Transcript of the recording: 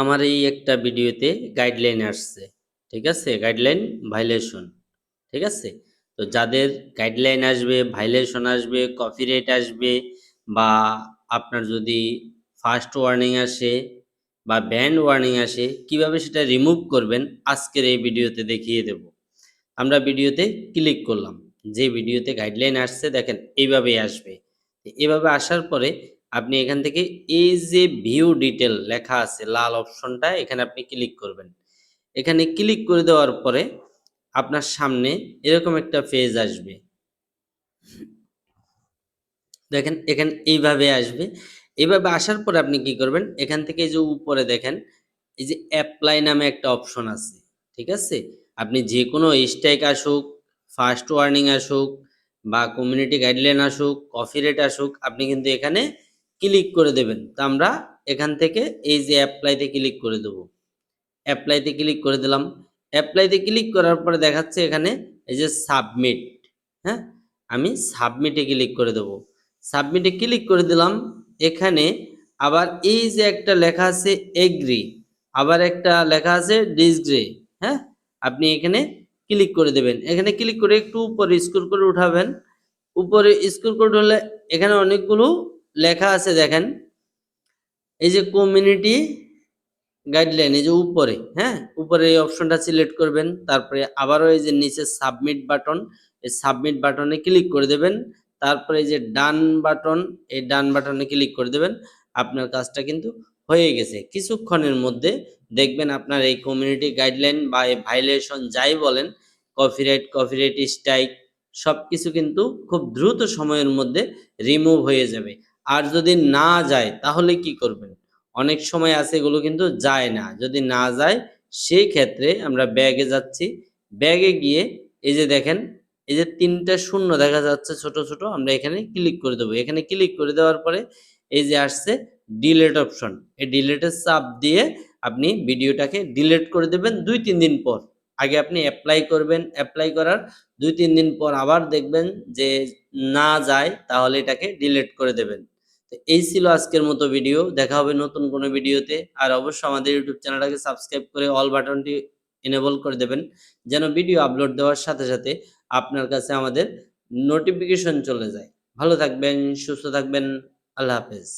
আমার এই একটা ভিডিওতে গাইডলাইন আসছে, ঠিক আছে? গাইডলাইন ভাইলেশন ঠিক আছে? তো যাদের গাইডলাইন আসবে ভাইলেশন আসবে কপিরাইট আসবে বা আপনার যদি ফার্স্ট ওয়ার্নিং আসে বা ব্যান্ড ওয়ার্নিং আসে, কীভাবে সেটা রিমুভ করবেন, আজকের এই ভিডিওতে দেখিয়ে দেব। আমরা ভিডিওতে ক্লিক করলাম। যে ভিডিওতে গাইডলাইন আসছে, দেখেন, এইভাবেই আসবে। এভাবে আসার পরে আপনি এখান থেকে এই যে ভিউ ডিটেল লেখা আছে লাল অপশনটা, এখানে আপনি ক্লিক করবেন। এখানে ক্লিক করে দেওয়ার পরে আপনার সামনে এরকম একটা পেজ আসবে। দেখেন, এখানে এইভাবে আসবে। এইভাবে আসার পরে আপনি কি করবেন? এখান থেকে যে উপরে দেখেন, এই যে অ্যাপ্লাই নামে একটা অপশন আছে, ঠিক আছে? আপনি যে কোনো স্ট্রাইক আসুক ফার্স্ট ওয়ার্নিং আসুক, বা কমিউনিটি গাইডলাইন আসুক কফি রেট আসুক, আপনি কিন্তু এখানে ক্লিক করে দেবেন। তো আমরা এখান থেকে এই যে অ্যাপ্লাইতে ক্লিক করে দেবো। অ্যাপ্লাইতে ক্লিক করে দিলাম। অ্যাপ্লাইতে ক্লিক করার পরে দেখাচ্ছে এখানে এই যে সাবমিট হ্যাঁ? আমি সাবমিটে ক্লিক করে দেবো। সাবমিটে ক্লিক করে দিলাম। এখানে আবার এই যে একটা লেখা আছে এগ্রি আবার একটা লেখা আছে ডিসগ্রে হ্যাঁ? আপনি এখানে ক্লিক করে দেবেন। এখানে ক্লিক করে একটু উপরে স্ক্রল করে উঠাবেন। উপরে স্ক্রল করে উঠলে এখানে অনেকগুলো লেখা আছে দেখেন। এই যে কমিউনিটি গাইডলাইন এই যে উপরে হ্যাঁ? উপরে এই অপশনটা সিলেক্ট করবেন, তারপরে আবারও এই যে নিচে সাবমিট বাটন এই সাবমিট বাটনে ক্লিক করে দেবেন। তারপরে এই যে ডান বাটন এই ডান বাটনে ক্লিক করে দেবেন। আপনার কাজটা কিন্তু হয়ে গেছে। কিছুক্ষণের মধ্যে দেখবেন আপনার এই কমিউনিটি গাইডলাইন বা এই ভাইলেশন যাই বলেন কপিরাইট কপিরাইট স্ট্রাইক সব কিছু কিন্তু খুব দ্রুত সময়ের মধ্যে রিমুভ হয়ে যাবে। আর যদি না যায়, তাহলে কি করবেন? অনেক সময় আছে এগুলো কিন্তু যায় না। যদি না যায় সেই ক্ষেত্রে আমরা ব্যাগে যাচ্ছি। ব্যাগে গিয়ে এই যে দেখেন, এই যে তিনটা শূন্য দেখা যাচ্ছে ছোট ছোট, আমরা এখানে ক্লিক করে দেবো। এখানে ক্লিক করে দেওয়ার পরে এই যে আসছে ডিলেট অপশন এই ডিলেটের চাপ দিয়ে আপনি ভিডিওটাকে ডিলেট করে দেবেন দুই, তিন দিন পর। আগে আপনি অ্যাপ্লাই করবেন। অ্যাপ্লাই করার দুই, তিন দিন পর আবার দেখবেন যে না যায়, তাহলে এটাকে ডিলেট করে দেবেন। তো এই ছিল আজকের মতো ভিডিও দেখা হবে নতুন কোনো ভিডিওতে আর অবশ্যই আমাদের ইউটিউব চ্যানেলটাকে সাবস্ক্রাইব করে অল বাটনটি এনেবল করে দেবেন, যেন ভিডিও আপলোড দেওয়ার সাথে সাথে আপনার কাছে আমাদের নোটিফিকেশন চলে যায়। ভালো থাকবেন, সুস্থ থাকবেন, আল্লাহ হাফেজ।